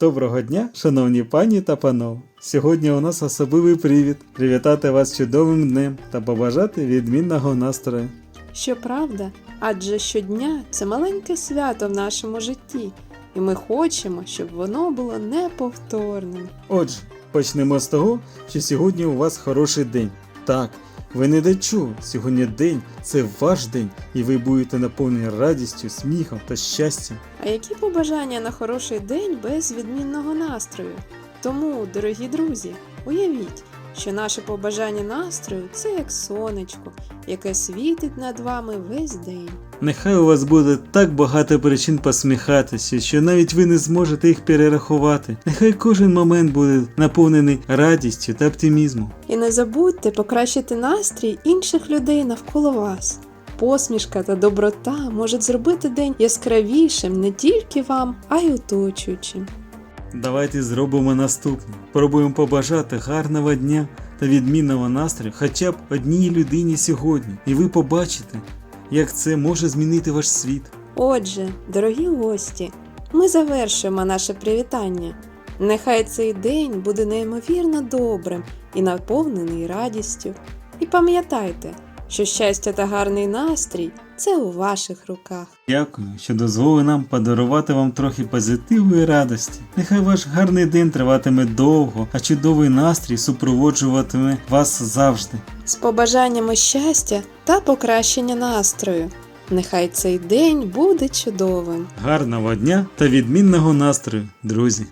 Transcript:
Доброго дня, шановні пані та панове. Сьогодні у нас особливий привід привітати вас чудовим днем та побажати відмінного настрою. Щоправда, адже щодня це маленьке свято в нашому житті, і ми хочемо, щоб воно було неповторним. Отже, почнемо з того, що сьогодні у вас хороший день. Так, ви не дачу. сьогодні день це ваш день, і ви будете наповнені радістю, сміхом та щастям. А які побажання на хороший день без відмінного настрою? Тому, дорогі друзі, уявіть, що наше побажання настрою це як сонечко, яке світить над вами весь день. Нехай у вас буде так багато причин посміхатися, що навіть ви не зможете їх перерахувати. Нехай кожен момент буде наповнений радістю та оптимізмом. І не забудьте покращити настрій інших людей навколо вас. Посмішка та доброта можуть зробити день яскравішим не тільки вам, а й оточуючим. Давайте зробимо наступне. Пробуємо побажати гарного дня та відмінного настрою хоча б одній людині сьогодні, і ви побачите, як це може змінити ваш світ. Отже, дорогі гості, ми завершуємо наше привітання. Нехай цей день буде неймовірно добрим і наповнений радістю. І пам'ятайте, що щастя та гарний настрій це у ваших руках. Дякую, що дозволили нам подарувати вам трохи позитиву і радості. Нехай ваш гарний день триватиме довго, а чудовий настрій супроводжуватиме вас завжди. З побажаннями щастя та покращення настрою. Нехай цей день буде чудовим. Гарного дня та відмінного настрою, друзі!